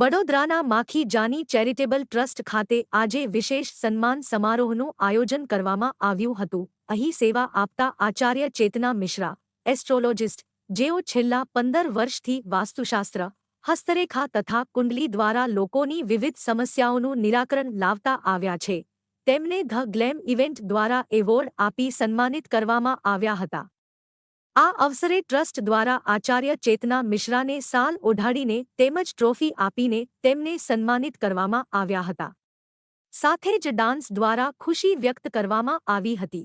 વડોદરાના માખી Jani charitable trust ખાતે આજે વિશેષ સન્માન સમારોહનું આયોજન કરવામાં આવ્યું હતું. અહીં સેવા આપતા આચાર્ય ચેતના મિશ્રા, એસ્ટ્રોલોજિસ્ટ, જેઓ છેલ્લા પંદર વર્ષથી વાસ્તુશાસ્ત્ર, હસ્તરેખા તથા કુંડલી દ્વારા લોકોની વિવિધ સમસ્યાઓનું નિરાકરણ લાવતા આવ્યા છે. તેમને ધ ગ્લેમ ઇવેન્ટ દ્વારા એવોર્ડ આપી સન્માનિત કરવામાં આવ્યા હતા. આ અવસરે ટ્રસ્ટ દ્વારા આચાર્ય ચેતના મિશ્રાને સાલ ઓઢાડીને તેમજ ટ્રોફી આપીને તેમને સન્માનિત કરવામાં આવ્યા હતા. સાથે જ ડાન્સ દ્વારા ખુશી વ્યક્ત કરવામાં આવી હતી.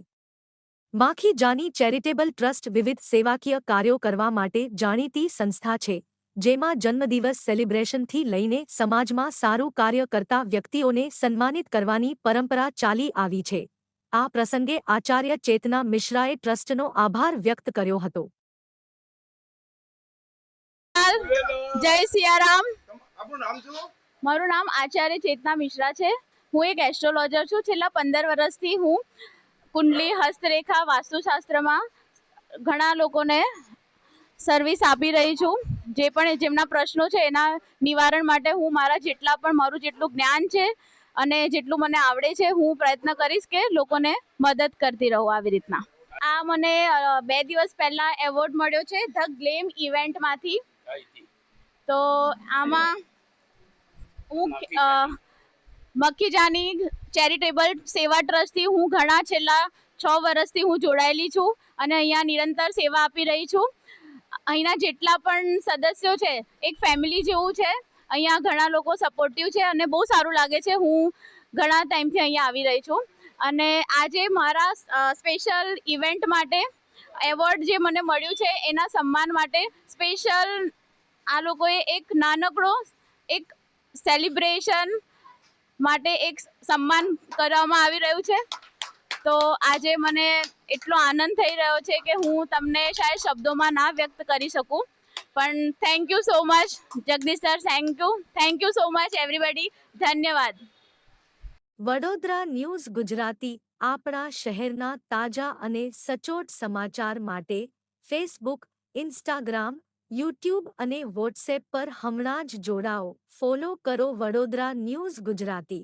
માખી જાની ચેરિટેબલ ટ્રસ્ટ વિવિધ સેવાકીય કાર્યો કરવા માટે જાણીતી સંસ્થા છે, જેમાં જન્મદિવસ સેલિબ્રેશનથી લઈને સમાજમાં સારું કાર્ય કરતા વ્યક્તિઓને સન્માનિત કરવાની પરંપરા ચાલી આવી છે. આ પ્રસંગે આચાર્ય ચેતના મિશ્રાએ ટ્રસ્ટનો આભાર વ્યક્ત કર્યો હતો. જય સિયારામ. આપણું નામ મારું નામ આચાર્ય ચેતના મિશ્રા છે. હું એક એસ્ટ્રોલોજર છું. છેલ્લા પંદર વર્ષથી હું કુંડલી હસ્તરેખા વાસ્તુશાસ્ત્રમાં ઘણા લોકોને સર્વિસ આપી રહી છું. જે પણ જેમના પ્રશ્નો છે એના નિવારણ માટે હું મારા જેટલા પણ મારું જેટલું જ્ઞાન છે અને જેટલું મને આવડે છે, હું પ્રયત્ન કરીશ કે લોકોને મદદ કરતી રહું આવી રીતના. આ મને બે દિવસ પહેલા એવોર્ડ મળ્યો છે, ધ ગ્લેમ ઇવેન્ટમાંથી. તો આમાં હું મક્કીજાની ચેરિટેબલ સેવા ટ્રસ્ટથી હું ઘણા છેલ્લા છ વર્ષથી હું જોડાયેલી છું અને અહીંયા નિરંતર સેવા આપી રહી છું. અહીંના જેટલા પણ સદસ્યો છે, એક ફેમિલી જેવું છે, અહીંયા ઘણા લોકો સપોર્ટિવ છે અને બહુ સારું લાગે છે. હું ઘણા ટાઈમથી અહીંયા આવી રહી છું. અને આજે મારા સ્પેશિયલ ઇવેન્ટ માટે એવોર્ડ જે મને મળ્યું છે, એના સન્માન માટે સ્પેશિયલ આ લોકોએ એક નાનકડો એક સેલિબ્રેશન માટે એક સન્માન કરવામાં આવી રહ્યું છે. તો આજે મને એટલો આનંદ થઈ રહ્યો છે કે હું તમને શાયદ શબ્દોમાં ના વ્યક્ત કરી શકું. પણ thank you so much Jagdish sir thank you thank you so much everybody ધન્યવાદ. વડોદરા ન્યૂઝ ગુજરાતી, આપણા શહેરના તાજા અને સચોટ સમાચાર માટે ફેસબુક ઇન્સ્ટાગ્રામ યુટ્યુબ અને વોટ્સએપ પર હમણાં જ જોડાઓ. ફોલો કરો વડોદરા ન્યૂઝ ગુજરાતી.